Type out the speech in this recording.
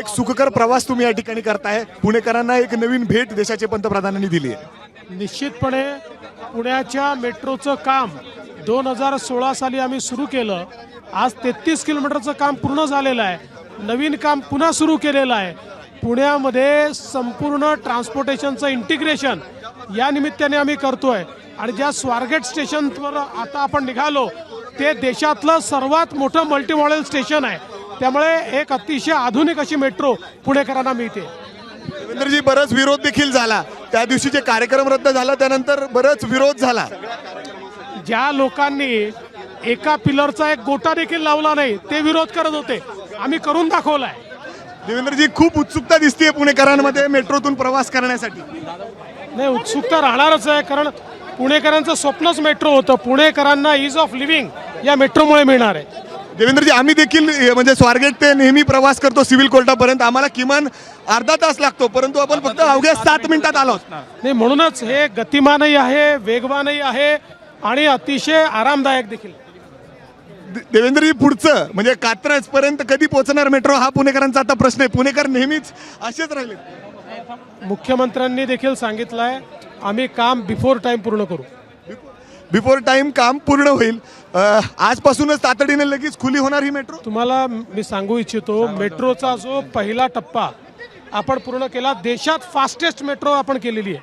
एक सुखकर प्रवास तुम्ही या ठिकाणी करताय. पुणेकरांना एक नवीन भेट देशाचे पंतप्रधानांनी दिली आहे. निश्चितपणे पुण्याच्या मेट्रोचं काम दोन हजार सोळा साली आम्ही सुरू केलं. आज तेहतीस किलोमीटरचं काम पूर्ण झालेलं आहे. नवीन काम पुन्हा सुरू केलेलं आहे. पुण्यामध्ये संपूर्ण ट्रान्सपोर्टेशनचं इंटिग्रेशन या निमित्ताने आम्ही करतोय. आणि ज्या स्वारगेट स्टेशनवर आता आपण निघालो ते देशातलं सर्वात मोठं मल्टीमॉडेल स्टेशन आहे. त्यामुळे एक अतिशय आधुनिक अशी मेट्रो पुणेकरांना मिळते. देवेंद्रजी बराच विरोध देखील झाला. त्या दिवशीचे कार्यक्रम रद्द झाला त्यानंतर बराच विरोध झाला. ज्या लोकांनी एका पिलरचा एक गोटा देखील लावला नाही ते विरोध करत होते. आम्ही करून दाखवलाय. देवेंद्रजी खूप उत्सुकता दिसते पुणेकरांमध्ये मेट्रोतून प्रवास करण्यासाठी. नाही उत्सुकता राहणारच आहे कारण पुणेकरांचं स्वप्नच मेट्रो होतं. पुणेकरांना इज ऑफ लिव्हिंग या मेट्रोमुळे मिळणार आहे. देवेंद्रजी आम्ही देखील म्हणजे स्वारगेट ते नेहमी प्रवास करतो सिव्हिल कोर्टापर्यंत. आम्हाला किमान अर्धा तास लागतो परंतु आपण फक्त अवघ्या सात मिनिटात आलो नाही म्हणूनच हे गतिमानही आहे वेगवानही आहे आणि अतिशय आरामदायक देखील. देवेंद्रजी पुढचं म्हणजे कात्रज पर्यंत कधी पोहोचणार मेट्रो हा पुणेकरांचा आता प्रश्न आहे. पुणेकर नेहमीच असेच राहिले. मुख्यमंत्र्यांनी देखील सांगितलं आहे आम्ही काम बिफोर टाइम पूर्ण करू. बिफोर टाइम काम पूर्ण होईल. आजपासूनच तातडीने लगेच खुली होणार ही मेट्रो तुम्हाला मी सांगू इच्छितो मेट्रोचा जो पहिला टप्पा आपण पूर्ण केला देशात फास्टेस्ट मेट्रो आपण केलेली आहे.